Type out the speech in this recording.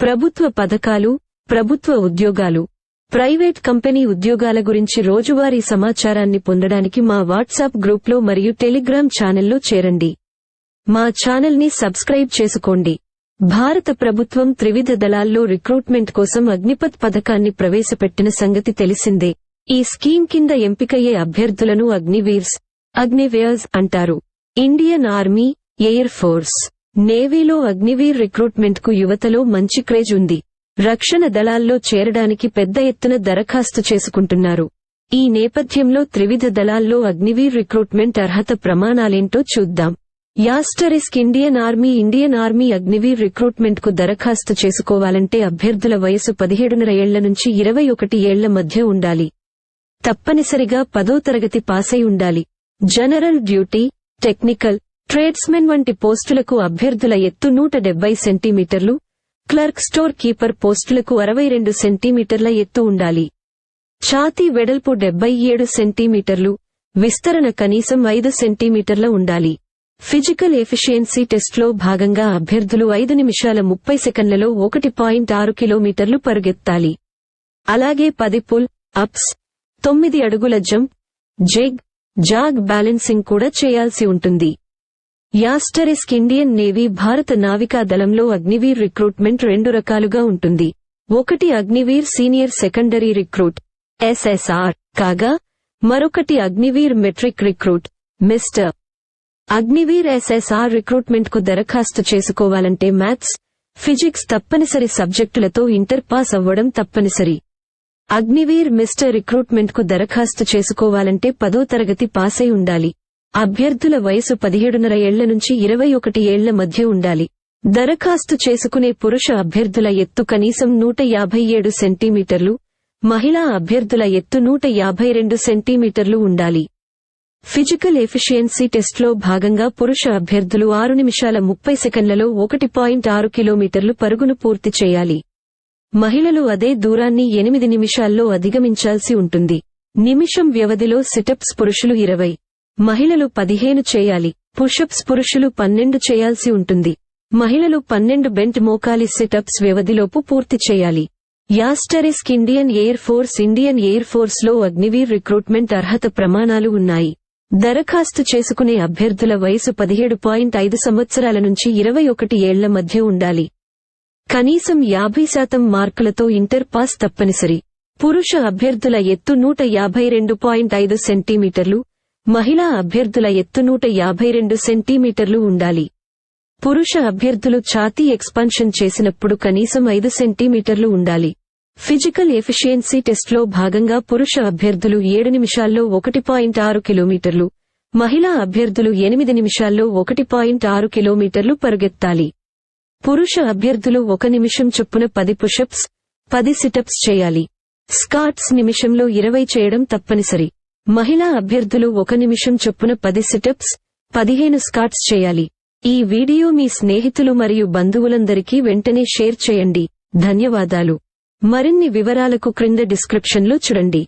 ప్రభుత్వ పథకాలు ప్రభుత్వ ఉద్యోగాలు. ప్రైవేట్ కంపెనీ ఉద్యోగాల గురించి రోజువారీ సమాచారాన్ని పొందడానికి మా వాట్సాప్ గ్రూప్లో మరియు టెలిగ్రామ్ ఛానల్లో చేరండి. మా ఛానల్ని సబ్స్క్రైబ్ చేసుకోండి. భారత ప్రభుత్వం త్రివిధ దళాల్లో రిక్రూట్మెంట్ కోసం అగ్నిపత్ పథకాన్ని ప్రవేశపెట్టిన సంగతి తెలిసిందే. ఈ స్కీమ్ కింద ఎంపికయ్యే అభ్యర్థులను అగ్నివీర్స్ అగ్నివేయర్స్ అంటారు. Indian army air force. నేవీలో Agniveer రిక్రూట్మెంట్కు యువతలో మంచి క్రేజ్ ఉంది. రక్షణ దళాల్లో చేరడానికి పెద్ద ఎత్తున దరఖాస్తు చేసుకుంటున్నారు. ఈ నేపథ్యంలో త్రివిధ దళాల్లో అగ్నివీర్ రిక్రూట్మెంట్ అర్హత ప్రమాణాలేంటో చూద్దాం. Asterisk Indian army Indian army Agniveer రిక్రూట్మెంట్కు దరఖాస్తు చేసుకోవాలంటే అభ్యర్థుల వయసు పదిహేడున్నర ఏళ్ళ నుంచి ఇరవై ఒకటి ఏళ్ళ మధ్య ఉండాలి. తప్పనిసరిగా పదో తరగతి పాసై ఉండాలి. జనరల్ డ్యూటీ టెక్నికల్ ట్రేడ్స్మెన్ వంటి పోస్టులకు అభ్యర్థుల ఎత్తు నూట డెబ్బై సెంటీమీటర్లు క్లర్క్ స్టోర్ కీపర్ పోస్టులకు అరవై రెండు సెంటీమీటర్ల ఎత్తు ఉండాలి. ఛాతీ వెడల్పు డెబ్బై ఏడు సెంటీమీటర్లు విస్తరణ కనీసం ఐదు సెంటీమీటర్ల ఉండాలి. ఫిజికల్ ఎఫిషియన్సీ టెస్ట్లో భాగంగా అభ్యర్థులు ఐదు నిమిషాల ముప్పై సెకండ్లలో ఒకటి పాయింట్ ఆరు కిలోమీటర్లు పరుగెత్తాలి. అలాగే పది పుల్ అప్స్ తొమ్మిది అడుగుల జంప్ జెగ్ జాగ్ బ్యాలెన్సింగ్ కూడా చేయాల్సి ఉంటుంది. యాస్టరిస్క్ ఇండియన్ నేవీ భారత నావికా దళంలో అగ్నివీర్ రిక్రూట్మెంట్ రెండు రకాలుగా ఉంటుంది. ఒకటి Agniveer senior secondary recruit SSR కాగా మరొకటి Agniveer matric recruit mister Agniveer SSR రిక్రూట్మెంట్కు దరఖాస్తు చేసుకోవాలంటే మ్యాథ్స్ ఫిజిక్స్ తప్పనిసరి సబ్జెక్టులతో ఇంటర్ పాస్ అవ్వడం తప్పనిసరి. అగ్నివీర్ మిస్టర్ రిక్రూట్మెంట్కు దరఖాస్తు చేసుకోవాలంటే పదో తరగతి పాసై ఉండాలి. అభ్యర్థుల వయసు పదిహేడున్నర ఏళ్ళ నుంచి ఇరవై ఒకటి ఏళ్ళ మధ్య ఉండాలి. దరఖాస్తు చేసుకునే పురుష అభ్యర్థుల ఎత్తు కనీసం నూట యాభై ఏడు సెంటీమీటర్లు మహిళా అభ్యర్థుల ఎత్తు నూట యాభై రెండు సెంటీమీటర్లు ఉండాలి. ఫిజికల్ ఎఫిషియన్సీ టెస్ట్లో భాగంగా పురుష అభ్యర్థులు ఆరు నిమిషాల ముప్పై సెకండ్లలో ఒకటి పాయింట్ ఆరు కిలోమీటర్లు పరుగును పూర్తి చేయాలి. మహిళలు అదే దూరాన్ని ఎనిమిది నిమిషాల్లో అధిగమించాల్సి ఉంటుంది. నిమిషం వ్యవధిలో సిటప్స్ పురుషులు ఇరవై మహిళలు పదిహేను చేయాలి పుషప్స్ పురుషులు పన్నెండు చేయాల్సి ఉంటుంది. మహిళలు పన్నెండు బెంట్ మోకాలి సిటప్స్ వ్యవధిలోపు పూర్తి చేయాలి. Asterisk Indian air force Indian air ఫోర్స్లో Agniveer recruitment అర్హత ప్రమాణాలు ఉన్నాయి. దరఖాస్తు చేసుకునే అభ్యర్థుల వయసు పదిహేడు పాయింట్ ఐదు సంవత్సరాల నుంచి ఇరవై ఒకటి ఏళ్ళ మధ్య ఉండాలి. కనీసం యాభై శాతం మార్కులతో ఇంటర్ పాస్ తప్పనిసరి. పురుష అభ్యర్థుల ఎత్తు నూట యాభై రెండు పాయింట్ ఐదు సెంటీమీటర్లు మహిళా అభ్యర్థుల ఎత్తు నూట యాభై రెండు సెంటీమీటర్లు ఉండాలి. పురుష అభ్యర్థులు ఛాతీ ఎక్స్పాన్షన్ చేసినప్పుడు కనీసం ఐదు సెంటీమీటర్లు ఉండాలి. ఫిజికల్ ఎఫిషియన్సీ టెస్ట్లో భాగంగా పురుష అభ్యర్థులు ఏడు నిమిషాల్లో ఒకటి పాయింట్ ఆరు కిలోమీటర్లు మహిళా అభ్యర్థులు ఎనిమిది నిమిషాల్లో ఒకటి పాయింట్ ఆరు కిలోమీటర్లు పరుగెత్తాలి. పురుష అభ్యర్థులు ఒక నిమిషం చొప్పున పది పుషప్స్ పది సిటప్స్ చేయాలి. స్కాట్స్ నిమిషంలో ఇరవై చేయడం తప్పనిసరి. మహిళా అభ్యర్థులు ఒక నిమిషం చొప్పున పది సిటప్స్ పదిహేను స్కాట్స్ చేయాలి. ఈ వీడియో మీ స్నేహితులు మరియు బంధువులందరికీ వెంటనే షేర్ చేయండి. ధన్యవాదాలు. మరిన్ని వివరాలకు క్రింద డిస్క్రిప్షన్లో చూడండి.